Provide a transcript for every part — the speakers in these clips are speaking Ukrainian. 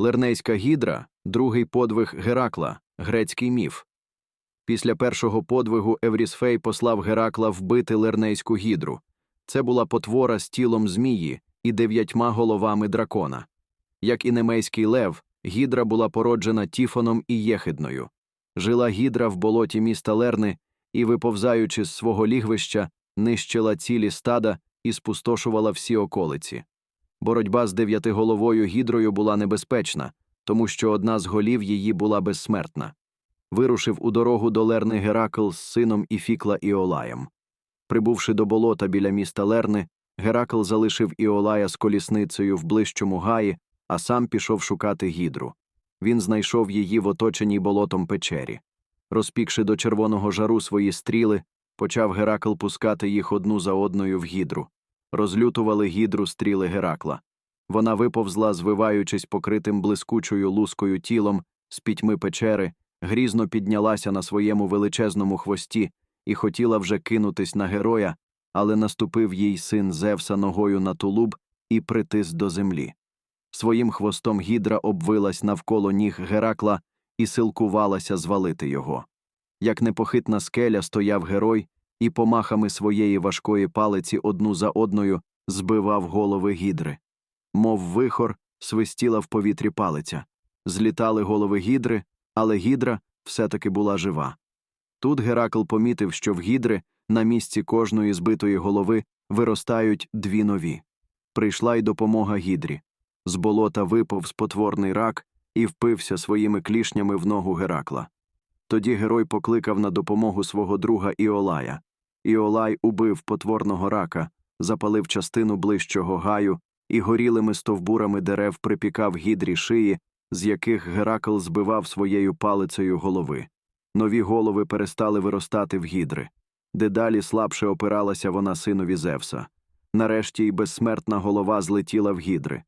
Лернейська гідра другий подвиг Геракла, грецький міф. Після першого подвигу Еврісфей послав Геракла вбити Лернейську гідру. Це була потвора з тілом змії і дев'ятьма головами дракона. Як і немейський лев, гідра була породжена Тіфоном і Єхидною. Жила гідра в болоті міста Лерни і, виповзаючи з свого лігвища, нищила цілі стада і спустошувала всі околиці. Боротьба з дев'ятиголовою гідрою була небезпечна, тому що одна з голів її була безсмертна. Вирушив у дорогу до Лерни Геракл з сином Іфікла Іолаєм. Прибувши до болота біля міста Лерни, Геракл залишив Іолая з колісницею в ближчому гаї, а сам пішов шукати гідру. Він знайшов її в оточеній болотом печері. Розпікши до червоного жару свої стріли, почав Геракл пускати їх одну за одною в гідру. Розлютували гідру стріли Геракла. Вона виповзла, звиваючись покритим блискучою лускою тілом з пітьми печери, грізно піднялася на своєму величезному хвості і хотіла вже кинутись на героя, але наступив їй син Зевса ногою на тулуб і притис до землі. Своїм хвостом гідра обвилась навколо ніг Геракла і силкувалася звалити його. Як непохитна скеля стояв герой і помахами своєї важкої палиці одну за одною збивав голови гідри. Мов вихор, свистіла в повітрі палиця. Злітали голови гідри, але гідра все-таки була жива. Тут Геракл помітив, що в гідри на місці кожної збитої голови виростають дві нові. Прийшла й допомога гідрі. З болота виповз потворний рак і впився своїми клішнями в ногу Геракла. Тоді герой покликав на допомогу свого друга Іолая. Іолай убив потворного рака, запалив частину ближчого гаю і горілими стовбурами дерев припікав гідрі шиї, з яких Геракл збивав своєю палицею голови. Нові голови перестали виростати в гідри. Дедалі слабше опиралася вона синові Зевса. Нарешті й безсмертна голова злетіла в гідри.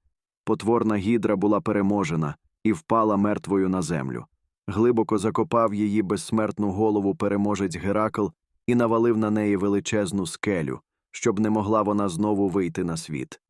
Потворна гідра була переможена і впала мертвою на землю. Глибоко закопав її безсмертну голову переможець Геракл і навалив на неї величезну скелю, щоб не могла вона знову вийти на світ.